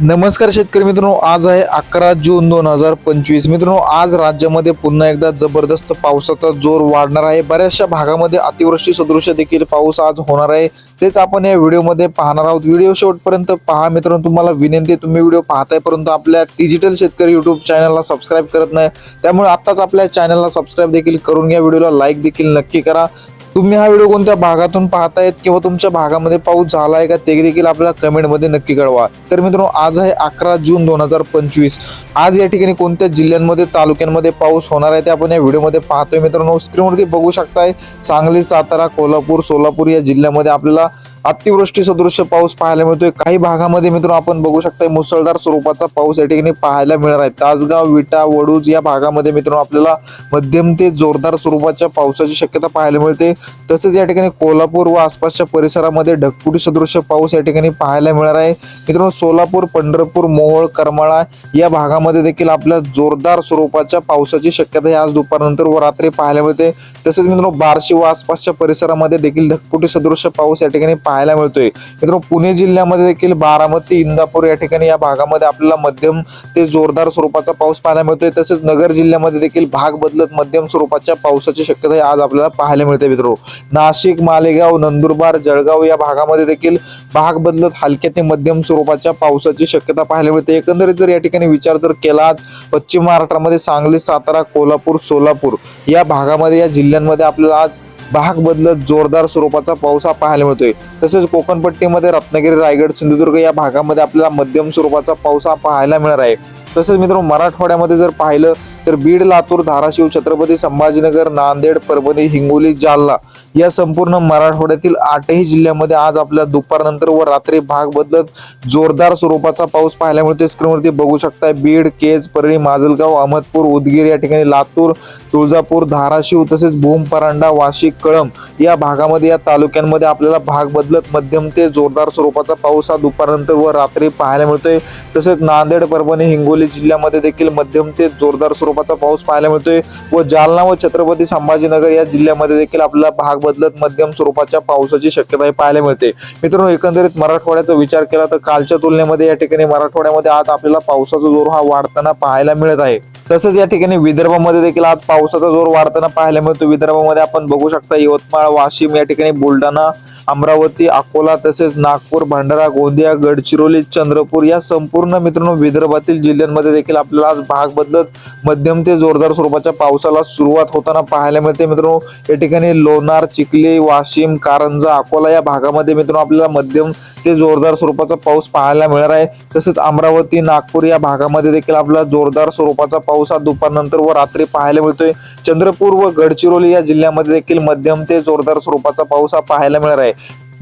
नमस्कार शेतकरी मित्रांनो आज आहे अकरा जून दोन हजार पंचवीस. मित्रांनो आज राज्यामध्ये पुन्हा एकदा जबरदस्त पावसाचा जोर वाढणार आहे. बऱ्याचशा भागामध्ये अतिवृष्टी सदृश देखील पाऊस आज होणार आहे. तेच आपण या व्हिडिओमध्ये पाहणार आहोत. व्हिडिओ शेवटपर्यंत पहा मित्रांनो तुम्हाला विनंती तुम्ही व्हिडिओ पाहताय परंतु आपल्या डिजिटल शेतकरी युट्यूब चॅनलला सबस्क्राईब करत नाही. त्यामुळे आत्ताच आपल्या चॅनलला सबस्क्राईब देखील करून घ्या. व्हिडिओला लाईक देखील नक्की करा. तुम्ही हा व्हिडिओ कोणत्या भागातून पाहतायत किंवा तुमच्या भागामध्ये पाऊस झाला आहे का ते देखील आपल्याला कमेंटमध्ये नक्की कळवा. तर मित्रांनो आज आहे अकरा जून दोन हजार पंचवीस. आज या ठिकाणी कोणत्या जिल्ह्यांमध्ये तालुक्यांमध्ये पाऊस होणार आहे ते आपण या व्हिडिओमध्ये पाहतोय. मित्रांनो स्क्रीनवरती बघू शकताय सांगली सातारा कोल्हापूर सोलापूर या जिल्ह्यामध्ये आपल्याला अतिवृष्टी सदृश्य पाऊस पाहायला मिळतोय. काही भागामध्ये मित्रांनो आपण बघू शकताय मुसळधार स्वरूपाचा पाऊस या ठिकाणी पाहायला मिळणार आहे. तासगाव विटा वडूज या भागामध्ये मित्रांनो आपल्याला मध्यम ते जोरदार स्वरूपाच्या पावसाची शक्यता पाहायला मिळते. तसेच या ठिकाणी कोल्हापूर व आसपासच्या परिसरामध्ये ढगफुटी सदृश्य पाऊस या ठिकाणी पाहायला मिळणार आहे. मित्रांनो सोलापूर पंढरपूर मोहोळ करमाळा या भागामध्ये देखील आपल्या जोरदार स्वरूपाच्या पावसाची शक्यता ही आज दुपारनंतर व रात्री पाहायला मिळते. तसेच मित्रांनो बार्शी व आसपासच्या परिसरामध्ये देखील ढगफुटी सदृश पाऊस या ठिकाणी पाहायला मिळतोय. मित्र पुणे जिल्ह्यामध्ये देखील बारामती इंदापूर या ठिकाणी या भागामध्ये आपल्याला मध्यम ते जोरदार स्वरूपाचा पाऊस पाहायला मिळतोय. तसेच नगर जिल्ह्यामध्ये देखील भाग बदलत मध्यम स्वरूपाच्या पावसाची शक्यता आज आपल्याला पाहायला मिळते मित्रो नाशिक मालेगाव नंदुरबार जळगाव या भागामध्ये देखील भाग बदलत हलक्या ते मध्यम स्वरूपाच्या पावसाची शक्यता पाहायला मिळते. एकंदरीत जर या ठिकाणी विचार जर केला आज पश्चिम महाराष्ट्रामध्ये सांगली सातारा कोल्हापूर सोलापूर या भागामध्ये या जिल्ह्यांमध्ये आपल्याला आज भाग बदलत जोरदार स्वरूपाचा पाऊस हा पाहायला मिळतोय. तसेच कोकणपट्टीमध्ये रत्नागिरी रायगड सिंधुदुर्ग या भागामध्ये आपल्याला मध्यम स्वरूपाचा पाऊस हा पाहायला मिळणार आहे. तसेच मित्रांनो मराठवाड्यामध्ये जर पाहिलं तर बीड लातूर धाराशिव छत्रपती संभाजीनगर नांदेड परभणी हिंगोली जालना या संपूर्ण मराठवाड्यातील आठही जिल्ह्यामध्ये आज आपल्या दुपारनंतर व रात्री भाग बदलत जोरदार स्वरूपाचा पाऊस पाहायला मिळतो स्क्रीनवरती बघू शकताय. बीड केज परळी माजलगाव अहमदपूर उदगीर या ठिकाणी लातूर तुळजापूर धाराशिव तसेच भूम परांडा वाशिक कळम या भागामध्ये या तालुक्यांमध्ये आपल्याला भाग बदलत मध्यम ते जोरदार स्वरूपाचा पाऊस हा दुपारनंतर व रात्री पाहायला मिळतोय. तसेच नांदेड परभणी हिंगोली जिल्ह्यामध्ये देखील मध्यम ते जोरदार स्वरूप स्वरूपाचा पाऊस पाहायला मिळतोय व जालना व छत्रपती संभाजीनगर या जिल्ह्यामध्ये देखील आपल्याला भाग बदलत मध्यम स्वरूपाच्या पावसाची शक्यता पाहायला मिळते. मित्रांनो एकंदरीत मराठवाड्याचा विचार केला तर कालच्या तुलनेमध्ये या ठिकाणी मराठवाड्यामध्ये आज आपल्याला पावसाचा जोर हा वाढताना पाहायला मिळत आहे. तसंच या ठिकाणी विदर्भामध्ये देखील आज पावसाचा जोर वाढताना पाहायला मिळतो. विदर्भामध्ये आपण बघू शकता यवतमाळ वाशिम या ठिकाणी बुलढाणा अमरावती अकोला तसेच नागपूर भंडारा गोंदिया गडचिरोली चंद्रपूर या संपूर्ण मित्रांनो विदर्भातील जिल्ह्यांमध्ये देखील आपल्याला आज भाग बदलत मध्यम ते जोरदार स्वरूपाच्या पावसाला सुरुवात होताना पाहायला मिळते. मित्रांनो या ठिकाणी लोणार चिखली वाशिम कारंजा अकोला या भागामध्ये मित्रांनो आपल्याला मध्यम ते जोरदार स्वरूपाचा पाऊस पाहायला मिळणार आहे. तसेच अमरावती नागपूर या भागामध्ये देखील आपल्याला जोरदार स्वरूपाचा पाऊस हा दुपारनंतर व रात्री पाहायला मिळतोय. चंद्रपूर व गडचिरोली या जिल्ह्यामध्ये देखील मध्यम ते जोरदार स्वरूपाचा पाऊस हा पाहायला मिळणार आहे.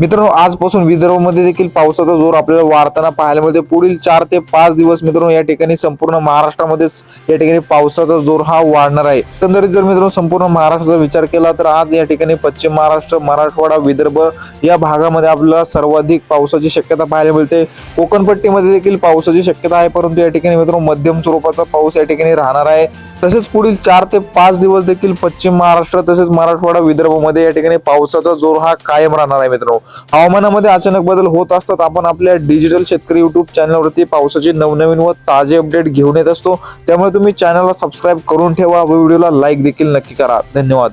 मित्रांनो आजपासून विदर्भामध्ये देखील पावसाचा जोर आपल्याला वाढताना पाहायला मिळते पुढील चार ते पाच दिवस मित्रांनो या ठिकाणी संपूर्ण महाराष्ट्रामध्येच या ठिकाणी पावसाचा जोर हा वाढणार आहे. एकंदरीत जर मित्रांनो संपूर्ण महाराष्ट्राचा विचार केला तर आज या ठिकाणी पश्चिम महाराष्ट्र मराठवाडा विदर्भ या भागामध्ये आपल्याला सर्वाधिक पावसाची शक्यता पाहायला मिळते. कोकणपट्टीमध्ये देखील पावसाची शक्यता आहे परंतु या ठिकाणी मित्रांनो मध्यम स्वरूपाचा पाऊस या ठिकाणी राहणार आहे. तसेच पुढील चार ते पाच दिवस देखील पश्चिम महाराष्ट्र तसेच मराठवाडा विदर्भामध्ये या ठिकाणी पावसाचा जोर हा कायम राहणार आहे मित्रांनो. हवामानामध्ये अचानक बदल होत असतात. आपण आपल्या डिजिटल शेतकरी युट्यूब चॅनलवरती पावसाचे नवनवीन व ताजे अपडेट घेऊन येत असतो. त्यामुळे तुम्ही चॅनलला सबस्क्राईब करून ठेवा व व्हिडिओला लाईक देखील नक्की करा. धन्यवाद.